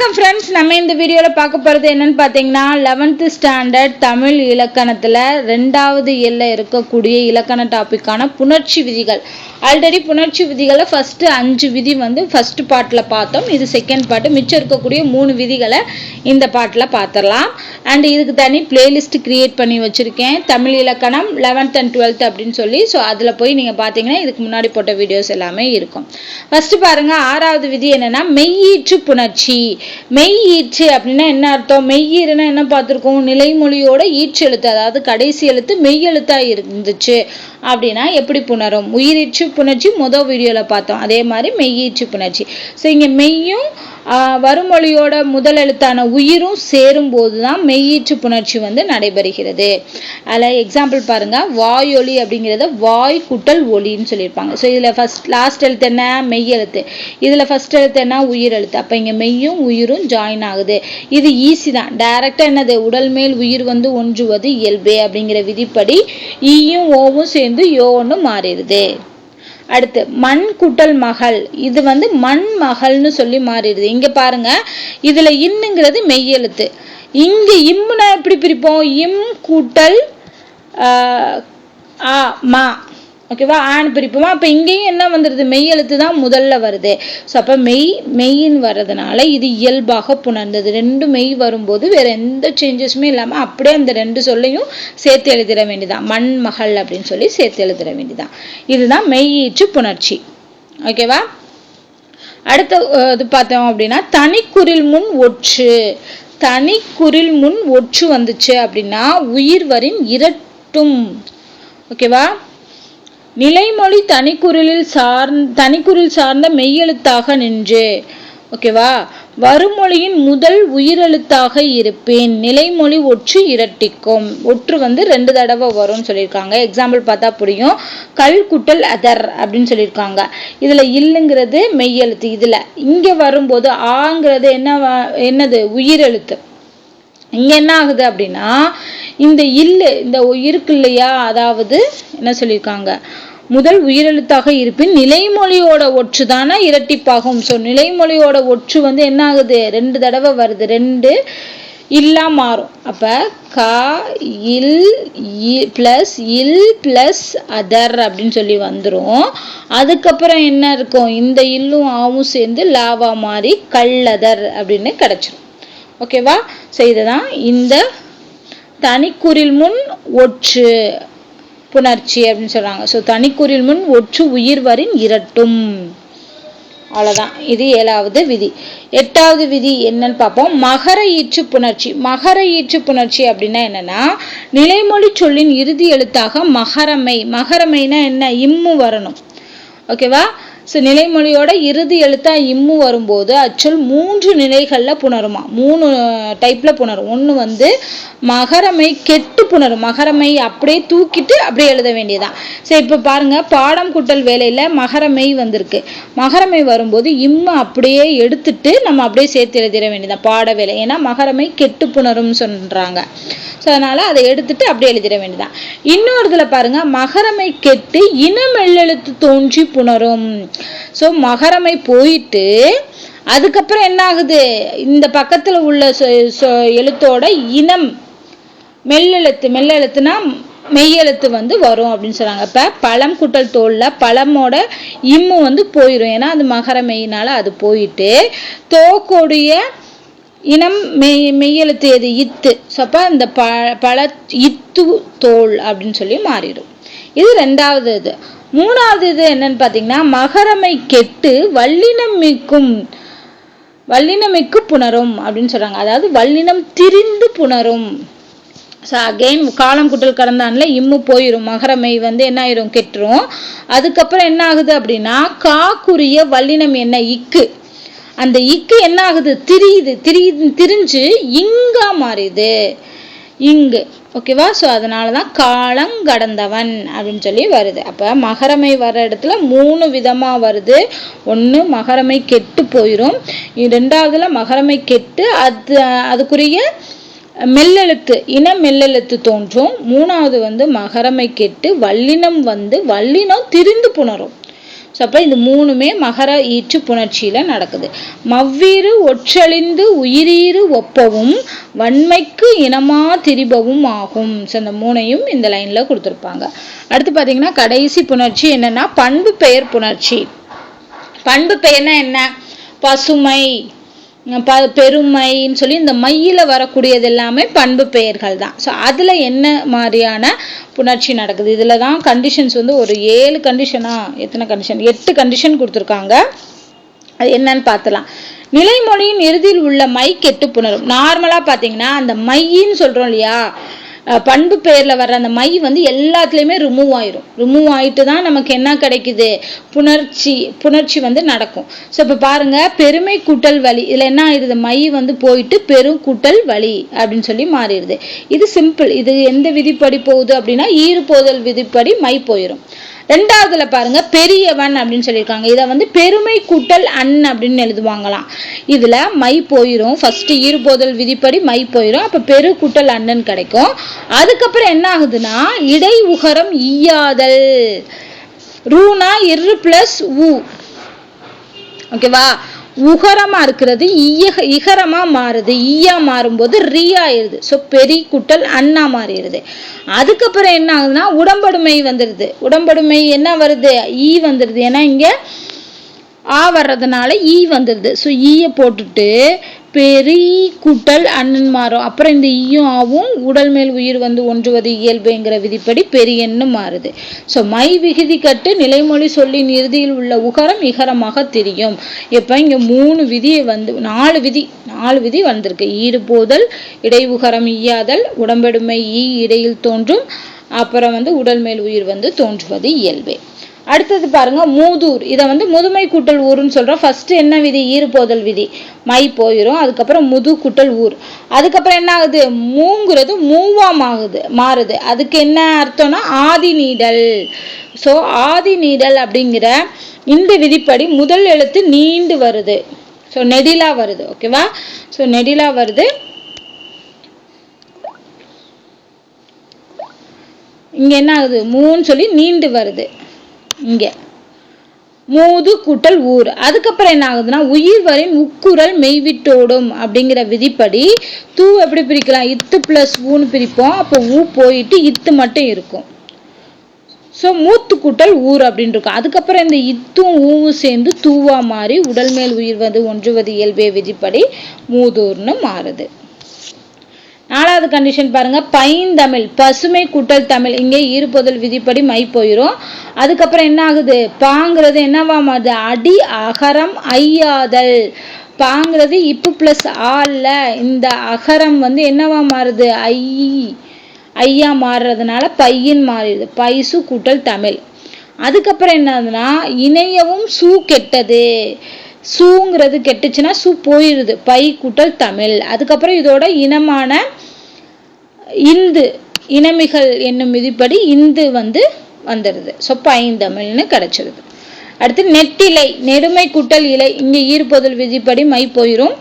வணக்கம் ஃப்ரெண்ட்ஸ் நம்ம இந்த வீடியோவில் பார்க்க போகிறது என்னன்னு பார்த்தீங்கன்னா லெவன்த்து ஸ்டாண்டர்ட் தமிழ் இலக்கணத்தில் ரெண்டாவது எல்ல இருக்கக்கூடிய இலக்கண டாப்பிக்கான புணர்ச்சி விதிகள். ஆல்ரெடி புணர்ச்சி விதிகளை ஃபஸ்ட்டு அஞ்சு விதி வந்து ஃபஸ்ட்டு பாட்டில் பார்த்தோம். இது செகண்ட் பாட்டு. மிச்சம் இருக்கக்கூடிய மூணு விதிகளை இந்த பாட்டில் பார்த்துடலாம் அண்ட் இதுக்கு தனி பிளேலிஸ்ட் கிரியேட் பண்ணி வச்சுருக்கேன். தமிழ் இலக்கணம் லெவன்த் அண்ட் டுவெல்த் அப்படின்னு சொல்லி. ஸோ அதில் போய் நீங்கள் பார்த்தீங்கன்னா இதுக்கு முன்னாடி போட்ட வீடியோஸ் எல்லாமே இருக்கும். ஃபஸ்ட்டு பாருங்கள் ஆறாவது விதி என்னென்னா மெய்யீற்று புணர்ச்சி. மெய் ஈற்று அப்படின்னா என்ன அர்த்தம்? மெய்யீறுனா என்ன பார்த்துருக்கோம்? நிலைமொழியோட ஈற்று எழுத்து அதாவது கடைசி எழுத்து மெய் எழுத்தாக இருந்துச்சு. அப்படின்னா எப்படி புணரும்? உயிரிச்சு புணர்ச்சி முதல் வீடியோவில் பார்த்தோம். அதே மாதிரி மெய்யீச்சு புணர்ச்சி. ஸோ இங்கே மெய்யும் வருமொழியோட முதல் எழுத்தான உயிரும் சேரும் போது தான் மெய்யீற்று புணர்ச்சி வந்து நடைபெறுகிறது. அதில் எக்ஸாம்பிள் பாருங்க. வாயொலி அப்படிங்கிறத வாய் குட்டல் ஒலின்னு சொல்லியிருப்பாங்க. ஸோ இதில் ஃபஸ்ட் லாஸ்ட் எழுத்து என்ன? மெய் எழுத்து. இதில் ஃபஸ்ட் எழுத்து என்ன? உயிர் எழுத்து. அப்போ இங்கே மெய்யும் உயிரும் ஜாயின் ஆகுது. இது ஈஸி தான். டைரெக்டாக என்னது? உடல் மேல் உயிர் வந்து ஒன்றுவது இயல்பே அப்படிங்கிற விதிப்படி ஈயும் ஓவும் சேர்ந்து யோன்னு மாறிடுது. அடுத்து மண் குட்டல் மகள். இது வந்து மண் மகள்னு சொல்லி மாறிடுது. இங்கே பாருங்க இதில் இன்னுங்கிறது மெய்யெழுத்து. இங்கே இம்முனா எப்படி பிரிப்போம் இம் கூட்டல் ஆ மா. ஓகேவா ஆண் பிரிப்புமா? அப்போ இங்கேயும் என்ன வந்துடுது மெய் எழுத்து தான் முதல்ல வருது. ஸோ அப்போ மெய் மெய்ன்னு வர்றதுனால இது இயல்பாக புணர்ந்தது. ரெண்டு மெய் வரும்போது வேறு எந்த சேஞ்சஸுமே இல்லாமல் அப்படியே அந்த ரெண்டு சொல்லையும் சேர்த்து எழுதிட வேண்டியதான் மண் மகள் அப்படின்னு சொல்லி சேர்த்து எழுதிட வேண்டியதான் இதுதான் மெய்யீச்சு புணர்ச்சி. ஓகேவா அடுத்த இது பார்த்தோம் அப்படின்னா தனிக்குறில் முன் ஒற்று. தனிக்குறில் முன் ஒற்று வந்துச்சு அப்படின்னா உயிர் வரின் இரட்டும். ஓகேவா நிலைமொழி தனிக்குறிலில் சார் தனிக்குறில் சார்ந்த மெய்யெழுத்தாக நின்று. ஓகேவா வருமொழியின் முதல் உயிரெழுத்தாக இருப்பேன் நிலைமொழி ஒற்று இரட்டிக்கும். ஒற்று வந்து ரெண்டு தடவை வரும்னு சொல்லியிருக்காங்க. எக்ஸாம்பிள் பார்த்தா புரியும். கல் குட்டல் அதர் அப்படின்னு சொல்லியிருக்காங்க. இதில் இல்லைங்கிறது மெய்யெழுத்து. இதில் இங்கே வரும்போது ஆங்கிறது என்ன என்னது? உயிரெழுத்து. இங்கே என்ன ஆகுது அப்படின்னா இந்த இல்லு இந்த இருக்கு இல்லையா? அதாவது என்ன சொல்லியிருக்காங்க? முதல் உயிரெழுத்தாக இருப்பின் நிலைமொழியோட ஒற்று தானே இரட்டிப்பாகும். ஸோ நிலைமொழியோட ஒற்று வந்து என்ன ஆகுது? ரெண்டு தடவை வருது. ரெண்டு இல்லா மாறும். அப்ப க இல் பிளஸ் இல் பிளஸ் அதர் அப்படின்னு சொல்லி வந்துடும் அதுக்கப்புறம் என்ன இருக்கும்? இந்த இல்லும் ஆவும் சேர்ந்து லாவா மாறி கல்லதர் அப்படின்னு கிடைச்சிரும். ஓகேவா? ஸோ இதுதான் இந்த தனிக்குறில் முன் ஒற்று புணர்ச்சி அப்படின்னு சொல்றாங்க. ஸோ தனிக்குறில் முன் ஒற்று உயிர் வரின் இரட்டும். அவ்வளோதான் இது ஏழாவது விதி. எட்டாவது விதி என்னன்னு பார்ப்போம். மகர ஈற்று புணர்ச்சி. மகர ஈற்று புணர்ச்சி அப்படின்னா என்னன்னா நிலைமொழி சொல்லின் இறுதி எழுத்தாக மகரமை. மகரமைனா என்ன? இம்மு வரணும் ஓகேவா? ஸோ நிலைமொழியோட இறுதி எழுத்தா இம்மு வரும்போது அச்சொல் மூன்று நிலைகளில் புணருமா? மூணு டைப்பில் புணரும். ஒன்று வந்து மகரமை கெட்டு புணரும். மகரமை அப்படியே தூக்கிட்டு அப்படியே எழுத வேண்டியதான் சரி இப்போ பாருங்க பாடம் கூட்டல் வேலையில் மகரமை வந்திருக்கு. மகரமை வரும்போது இம்மு அப்படியே எடுத்துட்டு நம்ம அப்படியே சேர்த்து எழுதிட வேண்டியதான் பாட வேலை. ஏன்னா மகரமை கெட்டு புணரும் சொல்றாங்க. ஸோ அதனால் அதை எடுத்துட்டு அப்படியே எழுதிட வேண்டியதான் இன்னொரு இதில் பாருங்க மகரமை கெட்டு இனமெல்லெழுத்து தோன்றி புணரும். ஸோ மகரமை போயிட்டு அதுக்கப்புறம் என்ன ஆகுது இந்த பக்கத்தில் உள்ள எழுத்தோட இனம் மெல்லெழுத்து மெல்லெழுத்துனா மெய்யெழுத்து வந்து வரும் அப்படின்னு சொல்கிறாங்க இப்போ பழம் குட்டல் தோலில் பழமோட இம்மு வந்து போயிடும் ஏன்னா அது மகர மெய்யினால அது போயிட்டு தோக்கோடைய இனம் மெய் மெய்யெழுத்து எது இத்து. ஸோ அப்போ அந்த ப பழ இத்து தோல் அப்படின்னு சொல்லி மாறிடும். இது ரெண்டாவது இது. மூணாவது இது என்னன்னு பார்த்தீங்கன்னா மகரமை கெட்டு வல்லினம் மிக்கும் வல்லினமிக்கு புணரும் அப்படின்னு சொல்றாங்க. அதாவது வல்லினம் திரிந்து புணரும். ஸோ அகெயின் காலம் குட்டல் கடந்தான்ல இம்மு போயிடும் மகரமை வந்து என்ன ஆயிரும்? கெட்டுரும். அதுக்கப்புறம் என்ன ஆகுது அப்படின்னா காக்குரிய வல்லினம் என்ன? இக்கு. அந்த இக்கு என்ன ஆகுது திரியுது திரியுது திரிஞ்சு இங்கா மாறிது. இங்கு. ஓகேவா? ஸோ அதனால தான் காலங்கடந்தவன் அப்படின்னு சொல்லி வருது. அப்போ மகரமை வர இடத்துல மூணு விதமாக வருது. ஒன்று மகரமை கெட்டு போயிடும் ரெண்டாவதுல மகரமை கெட்டு அது அதுக்குரிய மெல்லெழுத்து இன மெல்லெழுத்து தோன்றும். மூணாவது வந்து மகரமை கெட்டு வல்லினம் வந்து வல்லினம் திரிந்து புணரும். ஸோ அப்போ இந்த மூணுமே மகர ஈற்று புணர்ச்சியில் நடக்குது. மவ்வீறு ஒற்றழிந்து உயிரீறு ஒப்பவும் வன்மைக்கு இனமா திரிபவும் ஆகும். ஸோ மூணையும் இந்த லைனில் கொடுத்துருப்பாங்க. அடுத்து பார்த்தீங்கன்னா கடைசி புணர்ச்சி என்னென்னா பண்பு பெயர் புணர்ச்சி. பண்பு பெயர்னா என்ன? பசுமை. ப பெருமைன்னு சொல்லி இந்த மையில் வரக்கூடியது எல்லாமே பண்பு பெயர்கள் தான். ஸோ அதில் என்ன மாதிரியான புணர்ச்சி நடக்குது? இதில் தான் கண்டிஷன்ஸ் வந்து ஒரு ஏழு கண்டிஷனா எத்தனை கண்டிஷன் எட்டு கண்டிஷன் கொடுத்துருக்காங்க. அது என்னன்னு பார்த்துலாம். நிலைமொழியின் இறுதியில் உள்ள மை கெட்டு புணரும். நார்மலாக பார்த்தீங்கன்னா அந்த மையின்னு சொல்கிறோம் இல்லையா? பண்பு பெயரில் வர்ற அந்த மை வந்து எல்லாத்துலேயுமே ரிமூவ் ஆயிரும். ரிமூவ் ஆயிட்டு தான் நமக்கு என்ன கிடைக்குது? புணர்ச்சி புணர்ச்சி வந்து நடக்கும். ஸோ இப்போ பாருங்க பெருமை கூட்டல் வலி. இதில் என்ன ஆயிடுது? மை வந்து போயிட்டு பெரும் கூட்டல் வலி அப்படின்னு சொல்லி மாறிடுது. இது சிம்பிள் இது எந்த விதிப்படி போகுது அப்படின்னா ஈறு போதல் விதிப்படி மை போயிடும் ரெண்டாவதுல பாருங்க பெரியவன் அப்படின்னு சொல்லியிருக்காங்க. இதை வந்து பெருமை கூட்டல் அன் அப்படின்னு எழுதுவாங்களாம். இதுல மை போயிரும். ஃபர்ஸ்ட் ஈறுபோதல் விதிப்படி மை போயிரும். அப்ப பெரு கூட்டல் அண்ணன் கிடைக்கும். அதுக்கப்புறம் என்ன ஆகுதுன்னா இடை உகரம் ஈயாதல். ரூனா இரு பிளஸ் உ. ஓகேவா உகரமாக இருக்கிறது இயக இகரமாக மாறுது ஈயா மாறும்போது ரீ ஆயிடுது. ஸோ பெரி குட்டல் அண்ணா மாறிடுது. அதுக்கப்புறம் என்ன ஆகுதுன்னா உடம்படுமை வந்துடுது. உடம்படுமை என்ன வருது? ஈ வந்துடுது. ஏன்னா இங்கே ஆ வர்றதுனால ஈ வந்துடுது. ஸோ ஈயை போட்டுட்டு பெரி கூட்டல் அண்ணன் மாறும் அப்புறம் இந்த ஈயும் ஆவும் உடல் மேல் உயிர் வந்து ஒன்றுவது இயல்புங்கிற விதிப்படி பெரியன்னு மாறுது. ஸோ மை விகுதி கட்டு நிலைமொழி சொல்லின் இறுதியில் உள்ள உகரம் இகரமாக தெரியும். இப்போ இங்கே மூணு விதியை வந்து நாலு விதி நாலு விதி வந்திருக்கு. ஈடு போதல் இடை உகரம் ஈயாதல் உடம்பெடுமை ஈ இடையில் தோன்றும். அப்புறம் வந்து உடல் மேல் உயிர் வந்து தோன்றுவது இயல்பே. அடுத்தது பாருங்க மூதூர். இதை வந்து முதுமை கூட்டல் ஊருன்னு சொல்றோம். ஃபர்ஸ்ட் என்ன விதி? ஈறுபோதல் விதி. மை போயிடும் அதுக்கப்புறம் முது கூட்டல் ஊர். அதுக்கப்புறம் என்ன ஆகுது? மூங்கிறது மூவாம் ஆகுது மாறுது. அதுக்கு என்ன அர்த்தம்னா ஆதி நீடல். ஸோ ஆதி நீடல் அப்படிங்கிற இந்த விதிப்படி முதல் எழுத்து நீண்டு வருது. ஸோ நெடிலா வருது. ஓகேவா ஸோ நெடிலா வருது. இங்க என்ன ஆகுது? மூன்னு சொல்லி நீண்டு வருது. இங்கே. மூது கூட்டல் ஊர். அதுக்கப்புறம் என்ன ஆகுதுன்னா உயிர் வரின் உக்குரல் மெய்விட்டோடும் அப்படிங்கிற விதிப்படி தூ எப்படி பிரிக்கலாம்? இத்து பிளஸ் ஊன்னு பிரிப்போம். அப்போ ஊ போயிட்டு இத்து மட்டும் இருக்கும். ஸோ மூத்து கூட்டல் ஊர் அப்படின்னு இருக்கும். அதுக்கப்புறம் இந்த இத்தும் ஊவும் சேர்ந்து தூவா மாறி உடல் மேல் உயிர் வந்து ஒன்றுவது இயல்பே விதிப்படி மூதூர்னு மாறுது. நாலாவது கண்டிஷன் பாருங்கள் பைந்தமிழ் பசுமை கூட்டல் தமிழ். இங்கே ஈறுபொதல் விதிப்படி மை போயிடும் அதுக்கப்புறம் என்ன ஆகுது? பாங்கிறது என்னவா மாறுது அடி அகரம் ஐயாதல். பாங்கிறது இப்பு பிளஸ் ஆல்ல இந்த அகரம் வந்து என்னவா மாறுது? ஐ ஐயா மாறுறதுனால பையன் மாறிடுது. பைசு கூட்டல் தமிழ். அதுக்கப்புறம் என்னதுன்னா இணையவும் சூ கெட்டது. சூங்கிறது கெட்டுச்சுன்னா சூ போயிடுது பை கூட்டல் தமிழ். அதுக்கப்புறம் இதோட இனமான இந்து இனமிகள் என்னும் விதிப்படி இந்து வந்து வந்துடுது ஸோ பைந்தமிழ்னு கிடைச்சிருது. அடுத்து நெட்டிலை நெடுமை கூட்டல் இலை இங்கே ஈர்ப்பொதல் விதிப்படி மை போயிடும்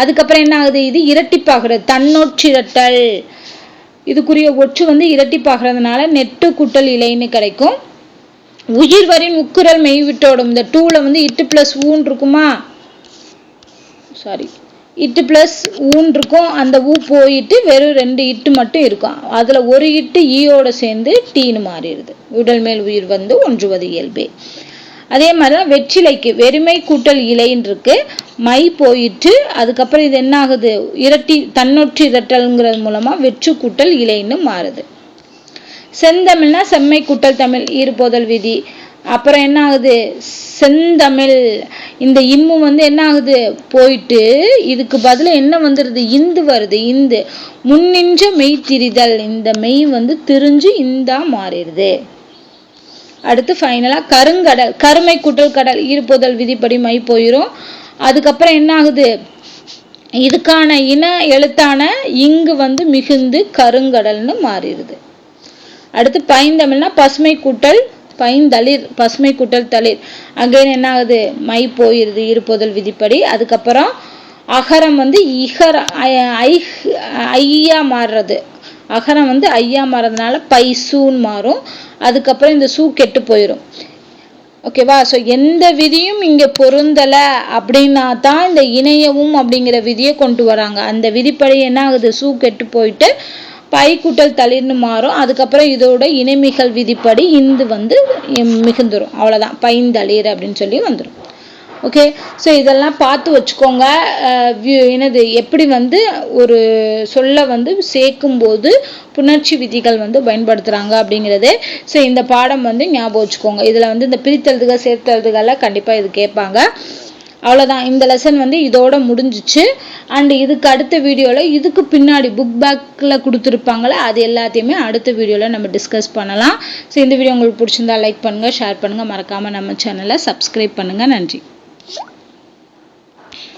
அதுக்கப்புறம் என்ன ஆகுது? இது இரட்டிப்பாகிறது. தன்னொற்றிரட்டல். இதுக்குரிய ஒற்று வந்து இரட்டிப்பாகிறதுனால நெட்டு கூட்டல் இலைன்னு கிடைக்கும். உயிர் வரின் உக்குரல் மெய் விட்டோடும் இந்த டூல வந்து இட்டு ப்ளஸ் ஊன் இருக்குமா? சாரி இட்டு ப்ளஸ் ஊன் இருக்கும். அந்த ஊ போயிட்டு வெறும் ரெண்டு இட்டு மட்டும் இருக்கும். அதுல ஒரு இட்டு e ஈயோட சேர்ந்து டீன்னு மாறிடுது. உடல் மேல் உயிர் வந்து ஒன்றுவது இயல்பே. அதே மாதிரிதான் வெற்றிலைக்கு வெறுமை கூட்டல் இலைன்னு இருக்கு. மை போயிட்டு அதுக்கப்புறம் இது என்ன ஆகுது? இரட்டி தன்னொற்று இரட்டல்ங்கிறது மூலமா வெற்று கூட்டல் இலைன்னு மாறுது. செந்தமிழ்னா செம்மை கூட்டல் தமிழ் ஈர்போதல் விதி. அப்புறம் என்ன ஆகுது செந்தமிழ். இந்த இம்மு வந்து என்ன ஆகுது போயிட்டு இதுக்கு பதிலாக என்ன வந்துடுது இந்து வருது. இந்து. முன்னின்ற மெய் திரிதல் இந்த மெய் வந்து திரிஞ்சு இந்தா மாறிடுது. அடுத்து ஃபைனலாக கருங்கடல். கருமை கூட்டல் கடல் ஈர்ப்புதல் விதிப்படி மை போயிடும் அதுக்கப்புறம் என்ன ஆகுது இதுக்கான இன எழுத்தான இங்கு வந்து மிகுந்து கருங்கடல்னு மாறிடுது. அடுத்து பைந்தமிழ்னா பசுமை கூட்டல் பைந்தளிர் பசுமை கூட்டல் தளிர். அகைன் என்ன ஆகுது மை போயிருது இருப்பொதல் விதிப்படி. அதுக்கப்புறம் அகரம் வந்து இகர ஐயா மாறுறது. அகரம் வந்து ஐயா மாறதுனால பைசூன்னு மாறும். அதுக்கப்புறம் இந்த சூ கெட்டு போயிடும் ஓகேவா ஸோ எந்த விதியும் இங்கே பொருந்தலை அப்படின்னா தான் இந்த இணையவும் அப்படிங்கிற விதியை கொண்டு வராங்க. அந்த விதிப்படி என்ன ஆகுது சூ கெட்டு போயிட்டு பை கூட்டல் தளிர்னு மாறும். அதுக்கப்புறம் இதோட இணைமிகள் விதிப்படி இந்து வந்து மிகுந்துரும். அவ்வளோதான் பைந்தளிர் அப்படின்னு சொல்லி வந்துடும் ஓகே ஸோ இதெல்லாம் பார்த்து வச்சுக்கோங்க. என்னது எப்படி வந்து ஒரு சொல்ல வந்து சேர்க்கும்போது புணர்ச்சி விதிகள் வந்து பயன்படுத்துகிறாங்க அப்படிங்கிறது. ஸோ இந்த பாடம் வந்து ஞாபகம் வச்சுக்கோங்க. இதில் வந்து இந்த பிரித்தெழுதுகள் சேர்த்தெழுதுகள்லாம் கண்டிப்பாக இது கேட்பாங்க. அவ்வளோதான் இந்த லெசன் வந்து இதோட முடிஞ்சிச்சு. அண்ட் இதுக்கு அடுத்த வீடியோவில் இதுக்கு பின்னாடி புக் பேக்கில் கொடுத்துருப்பாங்களே அது எல்லாத்தையுமே அடுத்த வீடியோவில் நம்ம டிஸ்கஸ் பண்ணலாம். ஸோ இந்த வீடியோ உங்களுக்கு பிடிச்சிருந்தா லைக் பண்ணுங்கள் ஷேர் பண்ணுங்கள் மறக்காமல் நம்ம சேனலை சப்ஸ்கிரைப் பண்ணுங்கள் நன்றி.